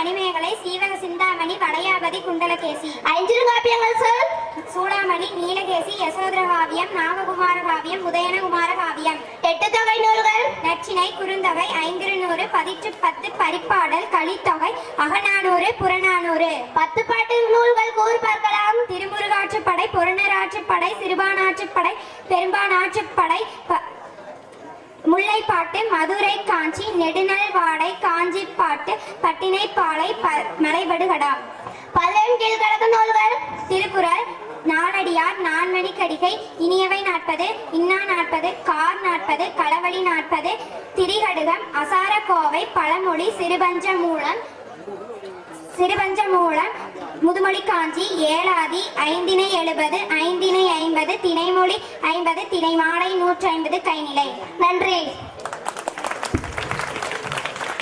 மணிமேகலை சீவக சிந்தாமணி வளையாபதி குண்டலகேசி. ஐஞ்சிறு சார் சூடாமணி நீலகேசி யசோதர காவியம் நாமகுமார காவியம் உதயனகுமார காவியம் எட்டு தொகை நூல்கள். நச்சினை குறுந்தொகை ஐந்திருநூறு பதிற்று பத்து பரிப்பாடல் கலித்தொகை அகநானூறு புறநானூறு. பத்து பாட்டு நூல்கள் கூறு பார்க்கலாம். திருமுருகாற்றுப்படை புறநராற்றுப்படை சிறுபானாற்றுப்படை பெரும்பானாற்றுப்படை முல்லைப்பாட்டு மதுரை காஞ்சி நெடுநல் வாடை காஞ்சி பாட்டு பட்டினை பாலை மலைபடுகடா பல்லவன் கீழ்கணக்கு நூல்கள் திருக்குறள் நாலடியார் நான்மணி கடிகை இனியவை நாற்பது இன்னா நாற்பது கார் நாற்பது களவழி நாற்பது திரிகடுகம் அசாரக்கோவை பழமொழி சிறுபஞ்ச மூலம் சிறுபஞ்ச மூலம் முதுமொழி காஞ்சி ஏழாதி ஐந்தினை எழுபது ஐந்தினை ஐம்பது திணைமொழி ஐம்பது திணைமாலை நூற்றி ஐம்பது கைநிலை. நன்றி.